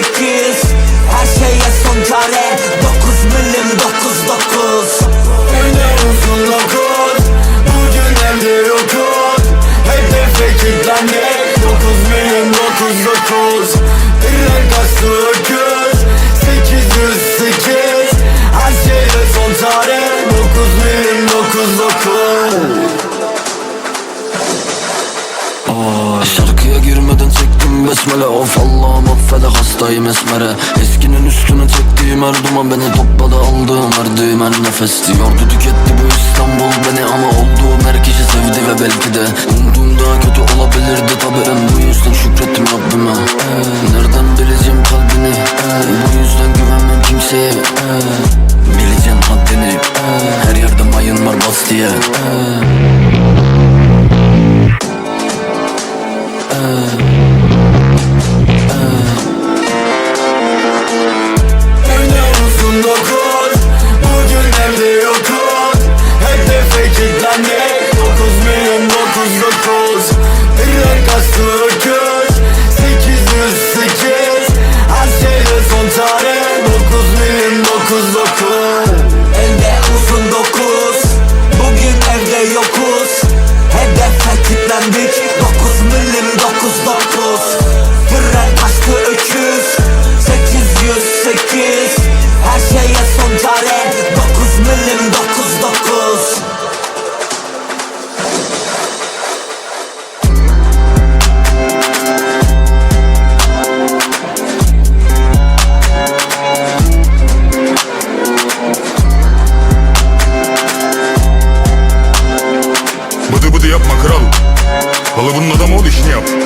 Her şeye son çare. 9 milim 9 9 Yine uzun dokuz Bugün evde yokuz Hedefe kilitlendik Dokuz milyon dokuz dokuz. Diren kaçtı öküz. Sekiz yüz sekiz. Her şeye son çare. Dokuz milyon dokuz dokuz. Ay, Şarkıya girmeden Okudum besmele of Allah'ım affede hastayım esmere. Eskinin üstüne çektiğim her duman Beni topladı aldığım verdiğim her nefes Yordu tüketti bu İstanbul beni Ama olduğum her kişi sevdi ve belki de. Umduğum daha kötü olabilirdi tabi Ben bu yüzden şükrettim Rabbime. Nereden bileceğim kalbini? Bu yüzden güvenmem kimseye. Bileceğim haddini. Her yerde mayın var bas diye. Uh... Bala bunun adamı ol işini yap.